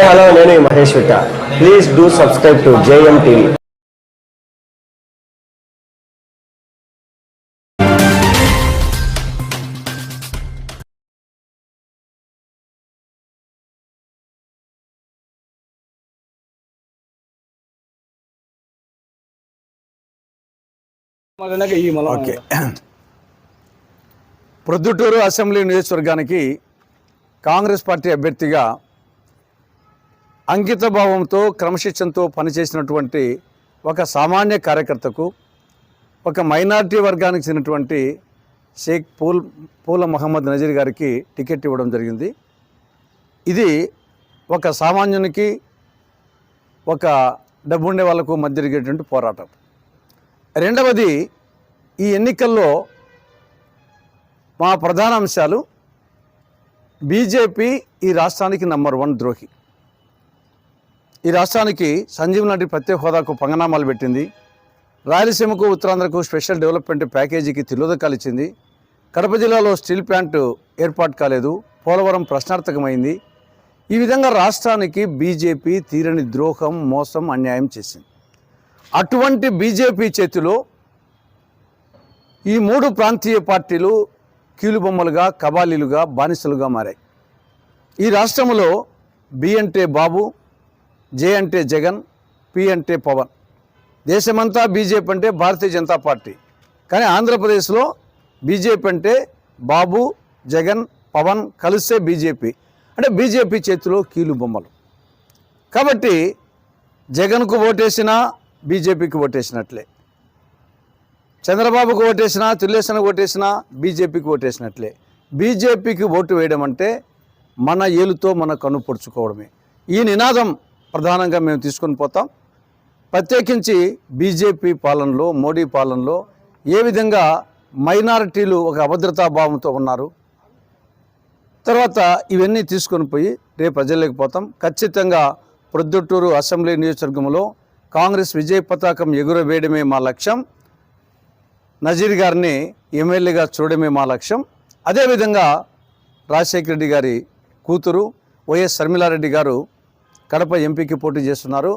Hello నేను Mahesh Vitta. Please do subscribe to JM TV okay. Proddatur assembly నియోజకవర్గానికి Congress party అభ్యర్థిగా అంకితభావంతో క్రమశిక్షణతో పనిచేసినటువంటి ఒక సామాన్య కార్యకర్తకు ఒక మైనారిటీ వర్గానికి చెందినటువంటి షేక్ పూల్ పూల మహమ్మద్ నజీర్ గారికి టికెట్ ఇవ్వడం జరిగింది. ఇది ఒక సామాన్యునికి ఒక డబ్బుండే వాళ్ళకు మధ్య జరిగేటువంటి పోరాటం. రెండవది ఈ ఎన్నికల్లో మా ప్రధాన అంశాలు బీజేపీ ఈ రాష్ట్రానికి నంబర్ వన్ ద్రోహి. ఈ రాష్ట్రానికి సంజీవ్ నాటి ప్రత్యేక హోదాకు పంగనామాలు పెట్టింది. రాయలసీమకు ఉత్తరాంధ్రకు స్పెషల్ డెవలప్మెంట్ ప్యాకేజీకి తిలోదకాలు ఇచ్చింది. కడప జిల్లాలో స్టీల్ ప్లాంట్ ఏర్పాటు కాలేదు. పోలవరం ప్రశ్నార్థకమైంది. ఈ విధంగా రాష్ట్రానికి బీజేపీ తీరని ద్రోహం మోసం అన్యాయం చేసింది. అటువంటి బీజేపీ చేతిలో ఈ మూడు ప్రాంతీయ పార్టీలు కీలుబొమ్మలుగా కబాలీలుగా బానిసలుగా మారాయి. ఈ రాష్ట్రంలో బి బాబు జే అంటే జగన్ పి అంటే పవన్. దేశమంతా బీజేపీ అంటే భారతీయ జనతా పార్టీ. కానీ ఆంధ్రప్రదేశ్లో బీజేపీ అంటే బాబు జగన్ పవన్ కలిసే బీజేపీ. అంటే బీజేపీ చేతిలో కీలు బొమ్మలు. కాబట్టి జగన్కు ఓటేసినా బీజేపీకి ఓటేసినట్లే. చంద్రబాబుకు ఓటేసినా తిల్లేసనకు ఓటేసినా బీజేపీకి ఓటేసినట్లే. బీజేపీకి ఓటు వేయడం అంటే మన ఏలుతో మన కన్ను పొడుచుకోవడమే. ఈ నినాదం ప్రధానంగా మేము తీసుకొని పోతాం. ప్రత్యేకించి బీజేపీ పాలనలో మోడీ పాలనలో ఏ విధంగా మైనారిటీలు ఒక అభద్రతా భావంతో ఉన్నారు. తర్వాత ఇవన్నీ తీసుకొని పోయి రేపు ప్రజల్లోకి పోతాం. ఖచ్చితంగా ప్రొద్దుటూరు అసెంబ్లీ నియోజకవర్గంలో కాంగ్రెస్ విజయ పతాకం ఎగురవేయడమే మా లక్ష్యం. నజీర్ గారిని ఎమ్మెల్యేగా చూడడమే మా లక్ష్యం. అదేవిధంగా రాజశేఖర రెడ్డి గారి కూతురు వైఎస్ శర్మిలారెడ్డి గారు కడప ఎంపీకి పోటీ చేస్తున్నారు.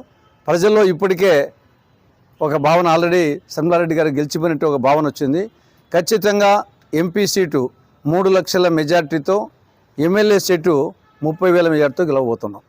ప్రజల్లో ఇప్పటికే ఒక భావన ఆల్రెడీ శర్మిలారెడ్డి గారు గెలిచిపోయినట్టు ఒక భావన వచ్చింది. ఖచ్చితంగా ఎంపీ సీటు మూడు లక్షల మెజార్టీతో ఎమ్మెల్యే సీటు ముప్పై వేల మెజార్టీతో గెలవబోతున్నాం.